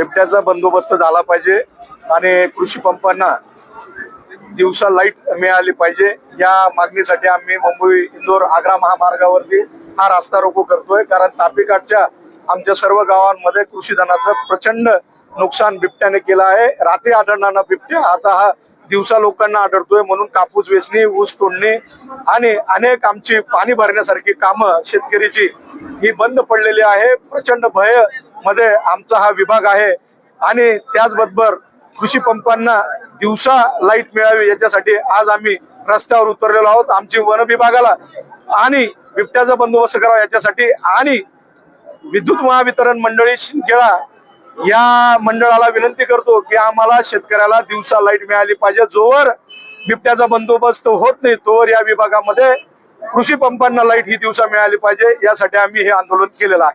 बिबट्याचा बंदोबस्त झाला पाहिजे आणि कृषी पंपांना दिवसा लाइट मिळाली पाहिजे. या मागणीसाठी आम्ही मुंबई इंदोर आग्रा महामार्गावरती हा रास्ता रोको करतोय. कारण तापीकाठच्या आमच्या सर्व गावांमध्ये कृषी धनाचं प्रचंड नुकसान बिबट्याने केलं आहे. रात्री आढळणारा बिबट्या आता हा दिवसा लोकांना आढळतोय. म्हणून कापूस वेचणी ऊस तोडणी आणि अनेक आमची पाणी भरण्यासारखी कामं शेतकरीची ही बंद पडलेली आहे. प्रचंड भय मध्ये आमचा हा विभाग आहे आणि त्याचबरोबर कृषी पंपांना दिवसा लाइट मिळावी याच्यासाठी आज आम्ही रस्त्यावर उतरलेलो आहोत. आमची वन विभागाला आणि बिबट्याचा बंदोबस्त करावा याच्यासाठी आणि विद्युत महावितरण मंडळी शिंदखेडा या मंडळाला विनंती करतो की आम्हाला शेतकऱ्याला दिवसा लाइट मिळाली पाहिजे. जोवर बिबट्याचा बंदोबस्त होत नाही तोवर या विभागामध्ये कृषी पंपांना लाइट ही दिवसा मिळाली पाहिजे. यासाठी आम्ही हे आंदोलन केलेलं आहे.